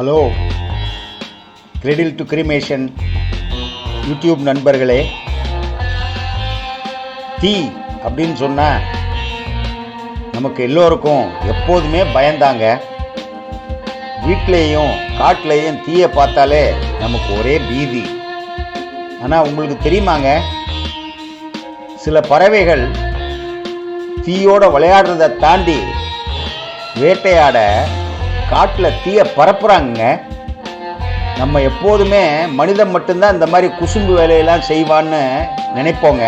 Hello. Cradle to cremation YouTube நண்பர்களே. தீ அப்படின்னு சொன்னால் நமக்கு எல்லோருக்கும் எப்போதுமே பயந்தாங்க. வீட்லேயும் காட்டிலையும் தீயை பார்த்தாலே நமக்கு ஒரே பீதி. ஆனால் உங்களுக்கு தெரியுமாங்க? சில பறவைகள் தீயோட விளையாடுறதை தாண்டி வேட்டையாட காட்டில் தீயை பரப்புறாங்க நம்ம எப்போதுமே மனிதன் மட்டும்தான் இந்த மாதிரி குசும்பு வேலையெல்லாம் செய்வான்னு நினைப்போங்க.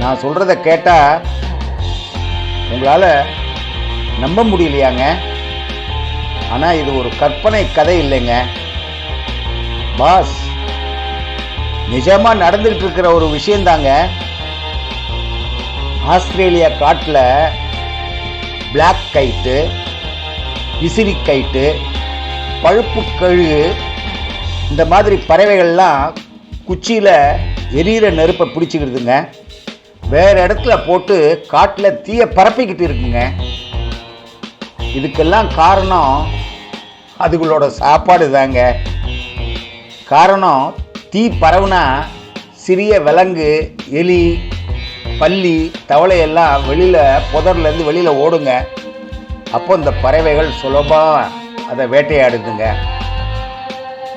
நான் சொல்கிறத கேட்டால் உங்களால் நம்ப முடியலையாங்க. ஆனால் இது ஒரு கற்பனை கதை இல்லைங்க. பாஸ் நிஜமாக நடந்துகிட்டு இருக்கிற ஒரு விஷயந்தாங்க. ஆஸ்திரேலியா காட்டில் பிளாக் கைட்டு விசிறி கைட்டு பழுப்பு கழுகு இந்த மாதிரி பறவைகள்லாம் குச்சியில் எரியிற நெருப்பை பிடிச்சிக்கிடுதுங்க. வேறு இடத்துல போட்டு காட்டில் தீயை பரப்பிக்கிட்டு இருக்குங்க. இதுக்கெல்லாம் காரணம் அதுகளோட சாப்பாடு தாங்க. காரணம் தீ பரவுனா சிறிய விலங்கு எலி பல்லி தவளையெல்லாம் வெளியில் புதர்லேருந்து வெளியில் ஓடுங்க. அப்போ இந்த பறவைகள் சுலபமாக அதை வேட்டையாடுதுங்க.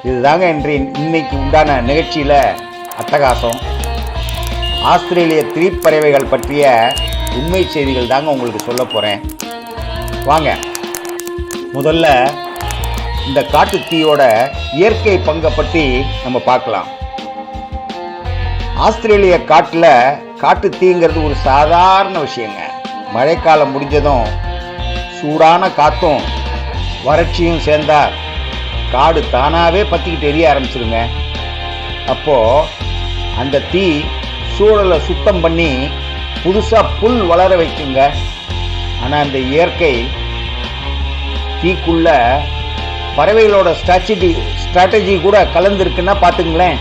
இதுதாங்க இன்று இன்னைக்கு உண்டான நிகழ்ச்சியில் அட்டகாசம். ஆஸ்திரேலிய திரிப்பறவைகள் பற்றிய உண்மை செய்திகள் தாங்க உங்களுக்கு சொல்ல போகிறேன் வாங்க. முதல்ல இந்த காட்டு தீயோட இயற்கை பங்கை பற்றி நம்ம பார்க்கலாம். ஆஸ்திரேலிய காட்டில் காட்டுத்தீங்கிறது ஒரு சாதாரண விஷயங்க. மழைக்காலம் முடிஞ்சதும் சூடான காற்றும் வறட்சியும் சேர்ந்தா காடு தானாகவே பற்றிக்கிட்டு எரிய ஆரம்பிச்சிருங்க. அப்போது அந்த தீ சூழலை சுத்தம் பண்ணி புதுசாக புல் வளர வைக்குங்க. ஆனால் அந்த இயற்கை தீக்குள்ள பறவைகளோட ஸ்ட்ராட்டஜி ஸ்ட்ராட்டஜி கூட கலந்துருக்குன்னா பார்த்துங்களேன்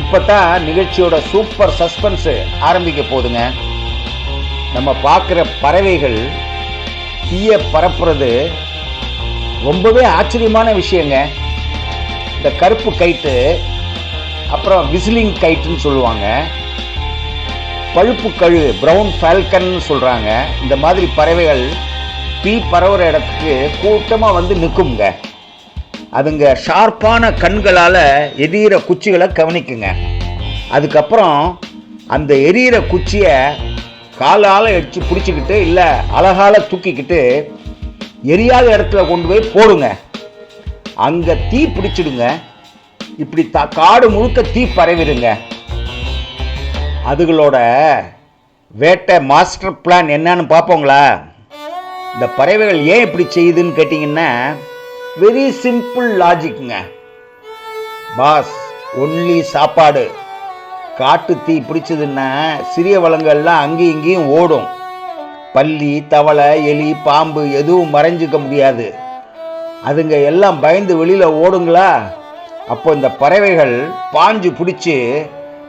இப்போ தான் நிகழ்ச்சியோட சூப்பர் சஸ்பென்ஸு ஆரம்பிக்க போகுதுங்க. நம்ம பார்க்குற பறவைகள் தீயை பரப்புறது ரொம்பவே ஆச்சரியமான விஷயங்க. இந்த கருப்பு கைட்டு அப்புறம் விசிலிங் கைட்டுன்னு சொல்லுவாங்க. பழுப்பு கழு ப்ரௌன் ஃபால்கன்னு சொல்கிறாங்க இந்த மாதிரி பறவைகள் தீ பரவுற இடத்துக்கு கூட்டமாக வந்து நிற்குங்க அதுங்க ஷார்ப்பான கண்களால் எரியிற குச்சிகளை கவனிக்குங்க. அதுக்கப்புறம் அந்த எரியிற குச்சியை காலால் அடித்து பிடிச்சிக்கிட்டு இல்லை அழகால தூக்கிக்கிட்டு எரியாத இடத்துல கொண்டு போய் போடுங்க. அங்கே தீ பிடிச்சிடுங்க. இப்படி த காடு முழுக்க தீ பரவிடுங்க. அதுகளோட வேட்டை மாஸ்டர் பிளான் என்னன்னு பார்ப்போங்களா? இந்த பறவைகள் ஏன் இப்படி செய்யுதுன்னு கேட்டிங்கன்னா வெரி சிம்பிள் லாஜிக்குங்க பாஸ் ஒன்லி சாப்பாடு. காட்டு தீ பிடிச்சதுன்னா சிறிய வளங்கள்லாம் அங்கேயும் இங்கேயும் ஓடும். பள்ளி தவளை எலி பாம்பு எதுவும் மறைஞ்சிக்க முடியாது. அதுங்க எல்லாம் பயந்து வெளியில் ஓடுங்களா? அப்போ இந்த பறவைகள் பாஞ்சு பிடிச்சி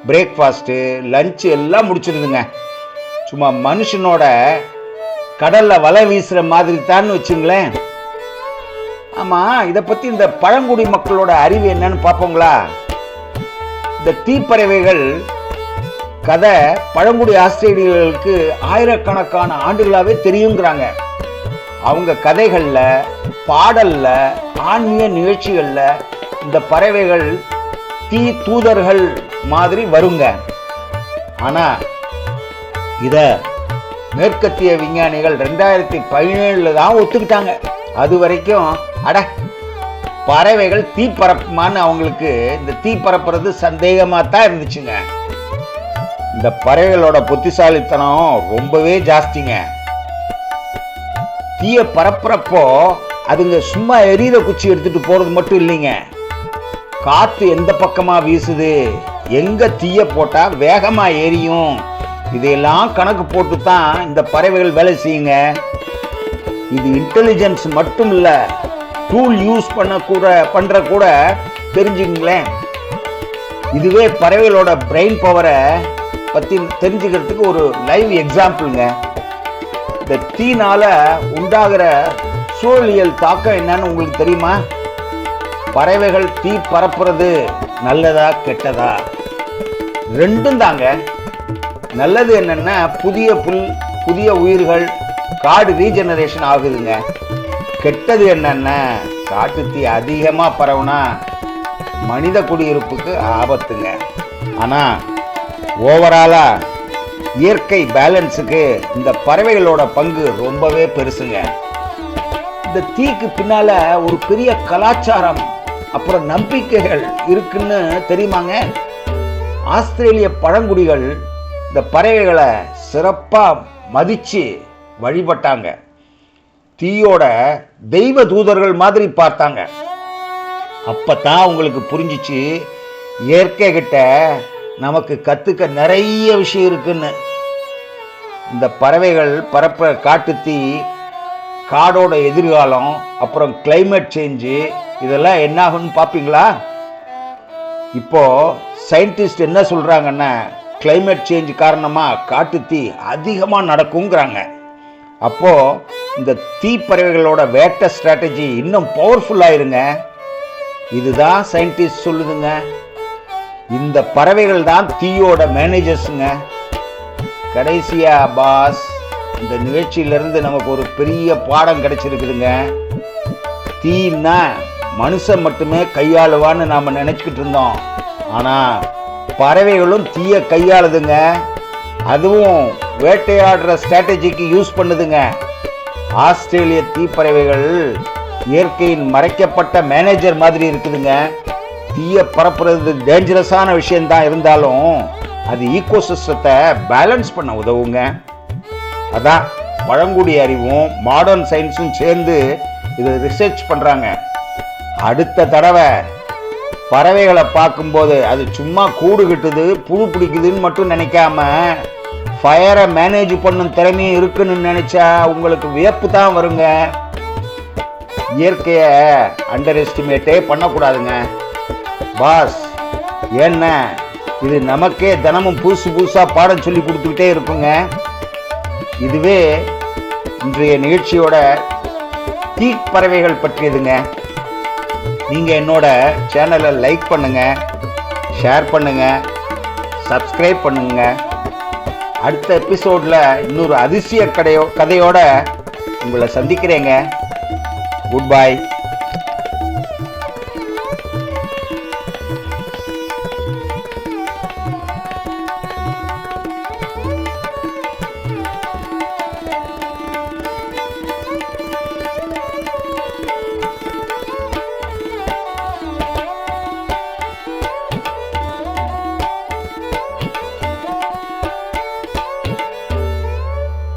பிரேக்ஃபாஸ்ட்டு லஞ்சு எல்லாம் முடிச்சிருதுங்க. சும்மா மனுஷனோட கடலில் வலை வீசுகிற மாதிரி தான் வச்சுங்களேன். ஆமாம் இதை பற்றி இந்த பழங்குடி மக்களோட அறிவு என்னன்னு பார்ப்போங்களா? இந்த தீப்பறவைகள் கதை பழங்குடி ஆஸ்திரேலியர்களுக்கு ஆயிரக்கணக்கான ஆண்டுகளாகவே தெரியுங்கிறாங்க. அவங்க கதைகளில் பாடலில் ஆன்மீக நிகழ்ச்சிகளில் இந்த பறவைகள் தீ தூதர்கள் மாதிரி வருங்க. ஆனால் இதை மேற்கத்திய விஞ்ஞானிகள் ரெண்டாயிரத்தி பதினேழில் தான் ஒத்துக்கிட்டாங்க. அது வரைக்கும் அட பறவைகள் தீ பரப்புமான்னு அவங்களுக்கு இந்த தீ பரப்புறது சந்தேகமாக தான் இருந்துச்சுங்க. இந்த பறவைகளோட புத்திசாலித்தனம் ரொம்பவே ஜாஸ்திங்க. தீய பரப்புறப்போ அதுங்க சும்மா எரியிற குச்சி எடுத்துட்டு போறது மட்டும் இல்லைங்க. காத்து எந்த பக்கமா வீசுது எங்க தீய போட்டா வேகமா எரியும் இதையெல்லாம் கணக்கு போட்டு தான் இந்த பறவைகள் வேலை செய்யுங்க. இது இன்டெலிஜென்ஸ் மட்டும் இல்ல டூல் யூஸ் பண்ண கூட பண்ற கூட தெரிஞ்சுங்களேன் இதுவே பறவைகளோட பிரெயின் பவரை பற்றி தெரிஞ்சுக்கிறதுக்கு ஒரு லைவ் எக்ஸாம்பிளுங்க இந்த தீனால உண்டாகிற சூழலியல் தாக்கம் என்னன்னு உங்களுக்கு தெரியுமா? பறவைகள் தீ பரப்புறது நல்லதா கெட்டதா? ரெண்டும் தாங்க. நல்லது என்னன்னா புதிய புல் புதிய உயிர்கள் காடு ரீஜெனரேஷன் ஆகுதுங்க. கெட்டது என்னன்னா? காட்டு தீ அதிகமாக பரவுனா மனித குடியிருப்புக்கு ஆபத்துங்க. ஆனால் ஓவராலாக இயற்கை பேலன்ஸுக்கு இந்த பறவைகளோட பங்கு ரொம்பவே பெருசுங்க. இந்த தீக்கு பின்னால ஒரு பெரிய கலாச்சாரம் அப்புறம் நம்பிக்கைகள் இருக்குன்னு தெரியுமாங்க? ஆஸ்திரேலிய பழங்குடிகள் இந்த பறவைகளை சிறப்பாக மதித்து வழிபட்டாங்க. தீயோட தெய்வ தூதர்கள் மாதிரி பார்த்தாங்க. அப்பத்தான் உங்களுக்கு புரிஞ்சிச்சு இயற்கை கிட்ட நமக்கு கத்துக்க நிறைய விஷயம் இருக்குன்னு. இந்த பறவைகள் பரப்புற காட்டுத்தீ காடோட எதிர்காலம் அப்புறம் கிளைமேட் சேஞ்சு இதெல்லாம் என்ன ஆகும்னு பார்ப்பீங்களா இப்போ சயின்டிஸ்ட் என்ன சொல்றாங்கன்னா கிளைமேட் சேஞ்ச் காரணமாக காட்டுத்தீ அதிகமாக நடக்குங்கிறாங்க அப்போ இந்த தீப்பறவைகளோட வேட்டை ஸ்ட்ராட்டஜி இன்னும் பவர்ஃபுல்லாயிருங்க இதுதான் சயின்டிஸ்ட் சொல்லுதுங்க. இந்த பறவைகள் தான் தீயோட மேனேஜர்ஸுங்க கடைசியா பாஸ் இந்த நிகழ்ச்சியிலிருந்து நமக்கு ஒரு பெரிய பாடம் கிடைச்சிருக்குதுங்க. தீன்னா மனுஷன் மட்டுமே கையாளுவான்னு நாம் நினச்சிக்கிட்டு இருந்தோம். ஆனால் பறவைகளும் தீயை கையாளுதுங்க. அதுவும் வேட்டையாடுற ஸ்ட்ராட்டஜிக்கு யூஸ் பண்ணுதுங்க. ஆஸ்திரேலிய தீப்பறவைகள் இயற்கையின் மறைக்கப்பட்ட மேனேஜர் மாதிரி இருக்குதுங்க. தீய பரப்புறது டேஞ்சரஸான விஷயம்தான் இருந்தாலும் அது ஈகோசிஸ்டத்தை பேலன்ஸ் பண்ண உதவுங்க. அதான் பழங்குடி அறிவும் மாடர்ன் சயின்ஸும் சேர்ந்து இதை ரிசர்ச் பண்ணுறாங்க அடுத்த தடவை பறவைகளை பார்க்கும்போது அது சும்மா கூடு கட்டுது புழு பிடிக்குதுன்னு மட்டும் நினைக்காம ஃபயரை மேனேஜ் பண்ணும் திறமையும் இருக்குன்னு நினைச்சா உங்களுக்கு வியப்பு தான் வருங்க. இயற்கையை அண்டர் எஸ்டிமேட்டே பண்ணக்கூடாதுங்க. பாஸ் என்ன? இது நமக்கே தினமும் புதுசு புதுசாக பாடம் சொல்லி கொடுத்துக்கிட்டே இருக்குங்க. இதுவே இன்றைய நிகழ்ச்சியோட தீ பறவைகள் பற்றியதுங்க. நீங்கள் என்னோட சேனலை லைக் பண்ணுங்கள் ஷேர் பண்ணுங்கள் சப்ஸ்கிரைப் பண்ணுங்க. அடுத்த எபிசோடில் இன்னொரு அதிசய கடையோ கதையோட உங்களை சந்திக்கிறேங்க. Good bye